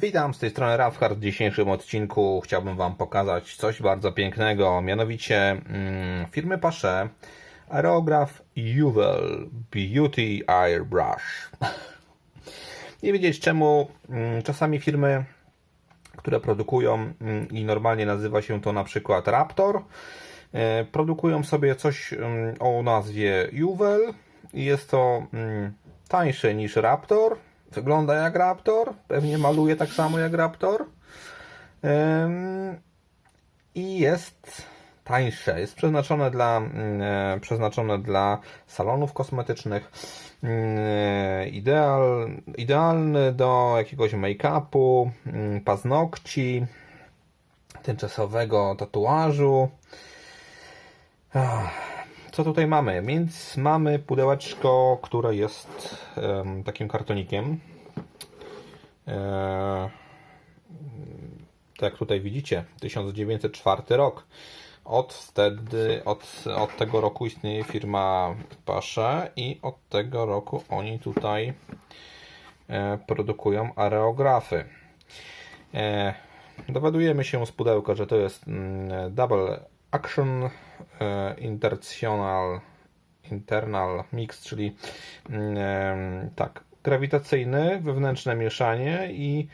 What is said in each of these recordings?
Witam z tej strony Rafhard. W dzisiejszym odcinku chciałbym Wam pokazać coś bardzo pięknego, mianowicie mm, firmy Pasze aerograf Juwel Beauty Airbrush. Nie wiedzieć czemu mm, czasami firmy, które produkują mm, i normalnie nazywa się to na przykład Raptor, e, produkują sobie coś mm, o nazwie Juwel i jest to tańsze niż Raptor, wygląda jak Raptor, pewnie maluje tak samo jak Raptor i jest tańsze. Jest przeznaczone dla, mm, e, przeznaczone dla salonów kosmetycznych. Mm, Ideal, idealny do jakiegoś make-upu, mm, paznokci, tymczasowego tatuażu. Co tutaj mamy? Więc mamy pudełeczko, które jest em, takim kartonikiem. E, tak jak tutaj widzicie, 1904 rok. Od wtedy, od, od tego roku istnieje firma Pasze i od tego roku oni tutaj e, produkują areografy. E, dowiadujemy się z pudełka, że to jest mm, Double Action e, International Internal Mix, czyli mm, e, tak, grawitacyjny, wewnętrzne mieszanie i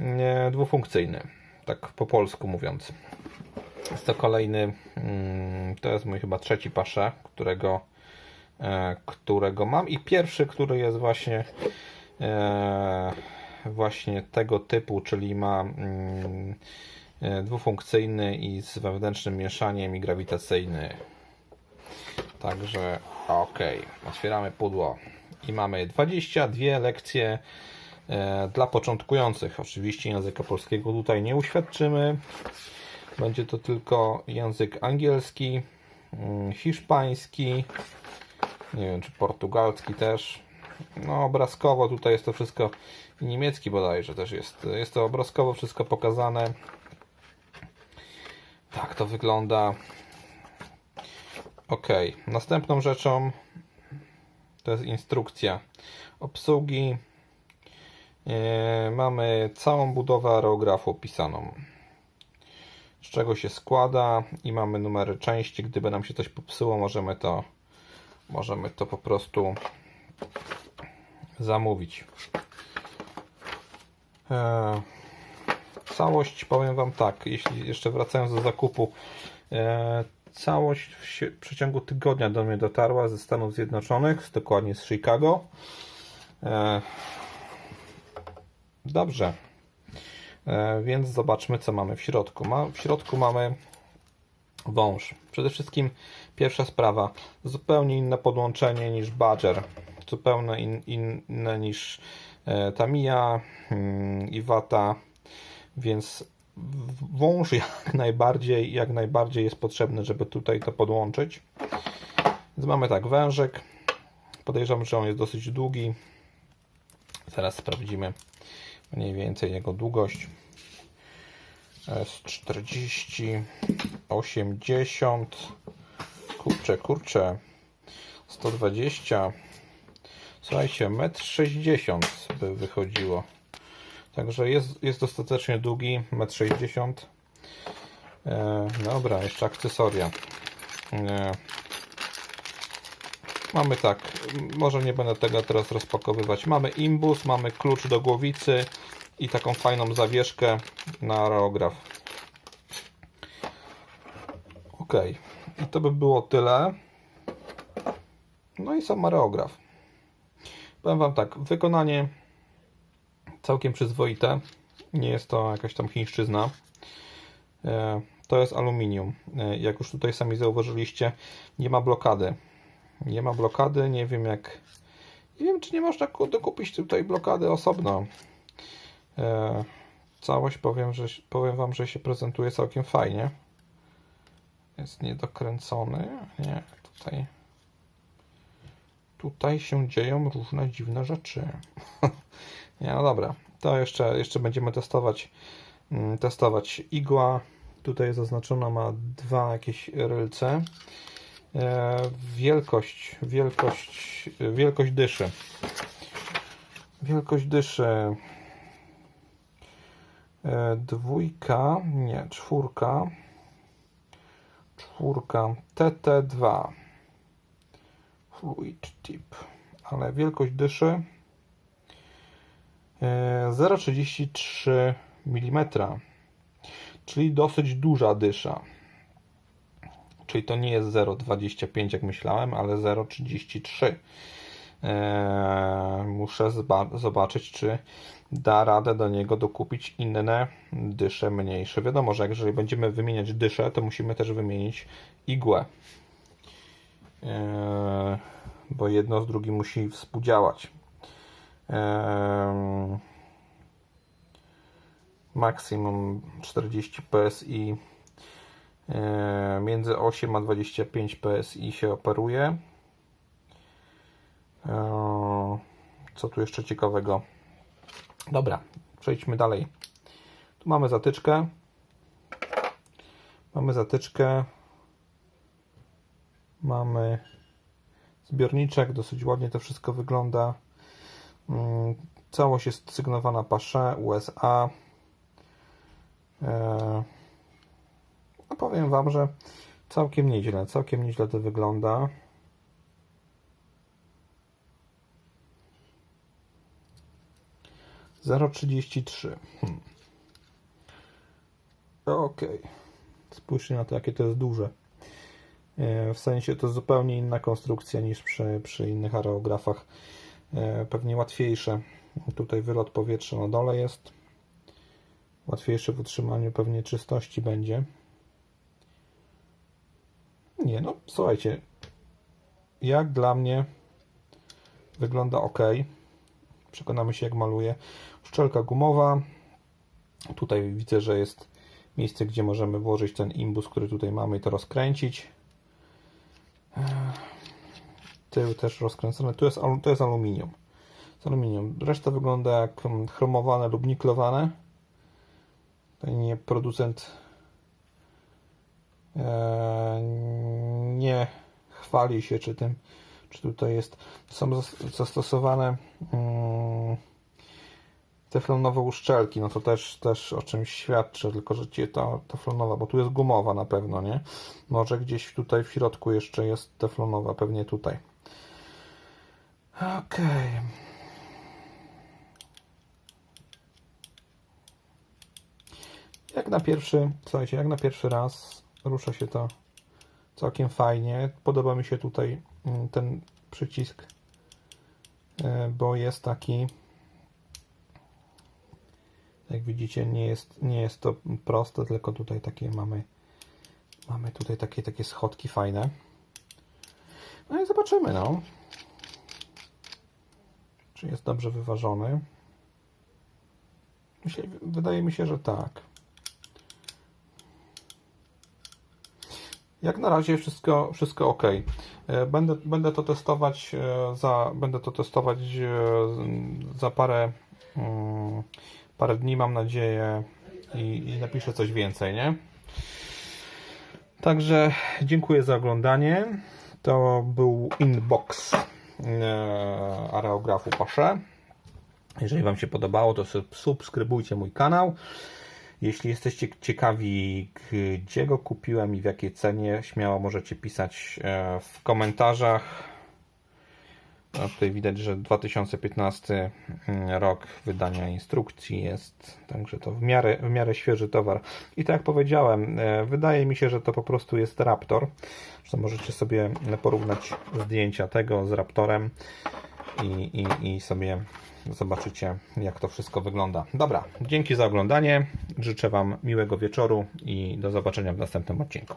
e, dwufunkcyjny, tak po polsku mówiąc. Jest to kolejny, mm, to jest mój chyba trzeci pasze, którego, którego mam i pierwszy, który jest właśnie właśnie tego typu, czyli ma mm, dwufunkcyjny i z wewnętrznym mieszaniem i grawitacyjny. Także ok, otwieramy pudło i mamy 22 lekcje e, dla początkujących. Oczywiście języka polskiego tutaj nie uświadczymy. Będzie to tylko język angielski, mm, hiszpański, nie wiem czy portugalski też. No obrazkowo tutaj jest to wszystko niemiecki bodajże też jest. Jest to obrazkowo wszystko pokazane. Tak to wygląda. Ok, następną rzeczą to jest instrukcja obsługi. E, mamy całą budowę aerografu opisaną. Z czego się składa i mamy numery części. Gdyby nam się coś popsuło, możemy to możemy to po prostu zamówić. E, całość powiem Wam tak, jeśli jeszcze wracając do zakupu, e, całość w, sie- w przeciągu tygodnia do mnie dotarła ze Stanów Zjednoczonych, dokładnie z Chicago. E, dobrze, e, więc zobaczmy co mamy w środku. Ma, w środku mamy wąż. Przede wszystkim pierwsza sprawa, zupełnie inne podłączenie niż Badger, zupełnie in, inne niż e, Tamiya mm, i Wata, więc wąż jak najbardziej, jak najbardziej jest potrzebny, żeby tutaj to podłączyć. Więc mamy tak, wężek, podejrzewam, że on jest dosyć długi. Zaraz sprawdzimy mniej więcej jego długość. Jest 40, 80, kurczę, kurczę, 120, słuchajcie, 1,60 m by wychodziło. Także jest, jest dostatecznie długi, 1,60 m. E, dobra, jeszcze akcesoria. E, mamy tak, może nie będę tego teraz rozpakowywać. Mamy imbus, mamy klucz do głowicy i taką fajną zawieszkę na aerograf. Ok, i to by było tyle. No i sam aerograf. Powiem Wam tak, wykonanie całkiem przyzwoite. Nie jest to jakaś tam chińszczyzna. E, To jest aluminium. E, Jak już tutaj sami zauważyliście, nie ma blokady. Nie ma blokady, nie wiem jak. Nie wiem, czy nie można ku- dokupić tutaj blokady osobno. E, Całość powiem, że powiem Wam, że się prezentuje całkiem fajnie. Jest niedokręcony. Nie, tutaj. Tutaj się dzieją różne dziwne rzeczy. Nie, no dobra. To jeszcze, jeszcze będziemy testować. mm, Testować igła. Tutaj zaznaczona, ma dwa jakieś rylce. Wielkość, wielkość, wielkość dyszy. Wielkość dyszy E, dwójka, nie, czwórka. Czwórka TT2. Fluid tip. Ale wielkość dyszy 0,33 mm. Czyli dosyć duża dysza. Czyli to nie jest 0,25 jak myślałem, ale 0,33. Eee, muszę zobaczyć, czy da radę do niego dokupić inne dysze mniejsze. Wiadomo, że jak jeżeli będziemy wymieniać dysze, to musimy też wymienić igłę. Eee, bo jedno z drugim musi współdziałać. Maksimum 40 PSI między 8 a 25 PSI się operuje. Co tu jeszcze ciekawego? Dobra, przejdźmy dalej. Tu mamy zatyczkę. Mamy zatyczkę. Mamy zbiorniczek. Dosyć ładnie to wszystko wygląda. Całość jest sygnowana Pasze USA. E, No powiem Wam, że całkiem nieźle, całkiem nieźle to wygląda. Zero trzydzieści trzy. Hmm. Okej. Spójrzcie na to, jakie to jest duże. E, W sensie to zupełnie inna konstrukcja niż przy, przy innych aerografach. E, Pewnie łatwiejsze. Tutaj wylot powietrza na dole jest. Łatwiejszy w utrzymaniu pewnie czystości będzie. Nie, no słuchajcie. Jak dla mnie wygląda ok. Przekonamy się, jak maluje. Szczelka gumowa. Tutaj widzę, że jest miejsce, gdzie możemy włożyć ten imbus, który tutaj mamy i to rozkręcić. Tył też rozkręcony. Tu jest, to jest aluminium. Z aluminium. Reszta wygląda jak mm, chromowane lub niklowane. Tutaj nie producent e, nie chwali się, czy tym, czy tutaj jest. Są zas- zastosowane mm, teflonowe uszczelki. No to też, też o czymś świadczy, tylko że ci ta teflonowa, bo tu jest gumowa na pewno, nie? Może gdzieś tutaj w środku jeszcze jest teflonowa, pewnie tutaj. Okej. Jak na pierwszy, słuchajcie, jak na pierwszy raz rusza się to całkiem fajnie. Podoba mi się tutaj mm, ten przycisk, e, bo jest taki, jak widzicie, nie jest, nie jest to proste, tylko tutaj takie mamy, mamy tutaj takie, takie schodki fajne. No i zobaczymy, no. Czy jest dobrze wyważony? Myślę, wydaje mi się, że tak. Jak na razie wszystko, wszystko ok. Będę, będę to testować e, za, będę to testować e, za parę, mm, parę dni, mam nadzieję, i, i napiszę coś więcej, nie? Także dziękuję za oglądanie. To był inbox e, areografu Pasze. Jeżeli Wam się podobało, to sub- subskrybujcie mój kanał. Jeśli jesteście ciekawi, gdzie go kupiłem i w jakiej cenie, śmiało możecie pisać e, w komentarzach. No, tutaj widać, że 2015 rok wydania instrukcji jest, także to w miarę, w miarę świeży towar. I tak jak powiedziałem, e, wydaje mi się, że to po prostu jest Raptor. Zresztą możecie sobie porównać zdjęcia tego z Raptorem i, i, i sobie zobaczycie, jak to wszystko wygląda. Dobra, dzięki za oglądanie. Życzę Wam miłego wieczoru i do zobaczenia w następnym odcinku.